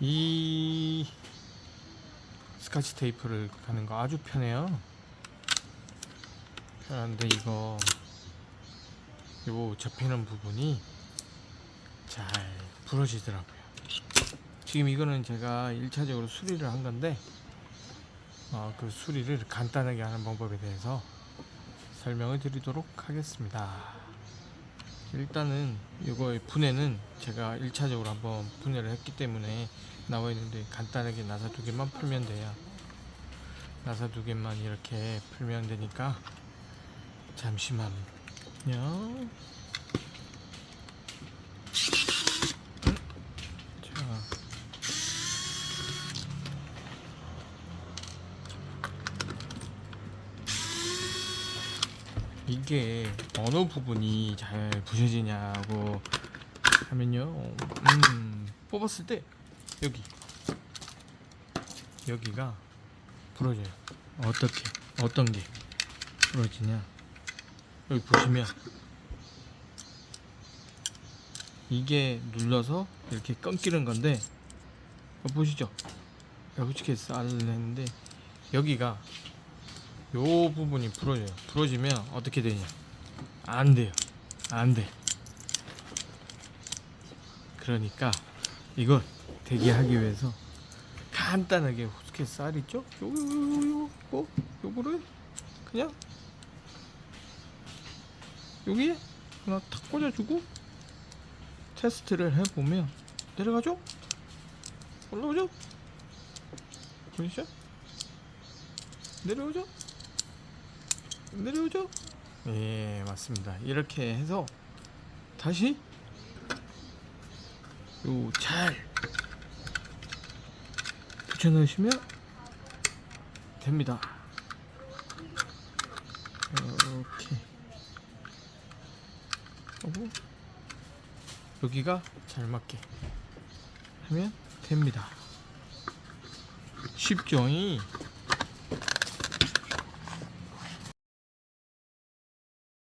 이 스카치 테이프를 가는 거 아주 편해요. 편한데 이거 요 접히는 부분이 잘 부러지더라고요. 지금 이거는 제가 1차적으로 수리를 한 건데 어, 그 수리를 간단하게 하는 방법에 대해서 설명을 드리도록 하겠습니다. 일단은 이거의 분해는 제가 1차적으로 한번 분해를 했기 때문에 나와 있는데 간단하게 나사 두 개만 풀면 돼요. 나사 두 개만 이렇게 풀면 되니까 잠시만요. 이게 어느 부분이 잘 부셔지냐고 하면요. 음, 뽑았을 때 여기 여기가 부러져요. 어떻게 어떤 게 부러지냐? 여기 보시면 이게 눌러서 이렇게 끊기는 건데 이거 보시죠. 여기치게 쌀을 했는데 여기가 요 부분이 부러져요. 부러지면 어떻게 되냐? 안 돼요. 안 돼. 그러니까 이걸 되게 하기 위해서 간단하게 후스켓 쌀 있죠? 요거 요거 요거 요 요거를 그냥 여기에 하나 탁 꽂아주고 테스트를 해보면 내려가죠? 올라오죠? 보이시죠? 내려오죠? 내려오죠? 예, 맞습니다. 이렇게 해서 다시 요 잘 붙여 넣으시면 됩니다. 이렇게 하고 여기가 잘 맞게 하면 됩니다. 쉽죠? 이?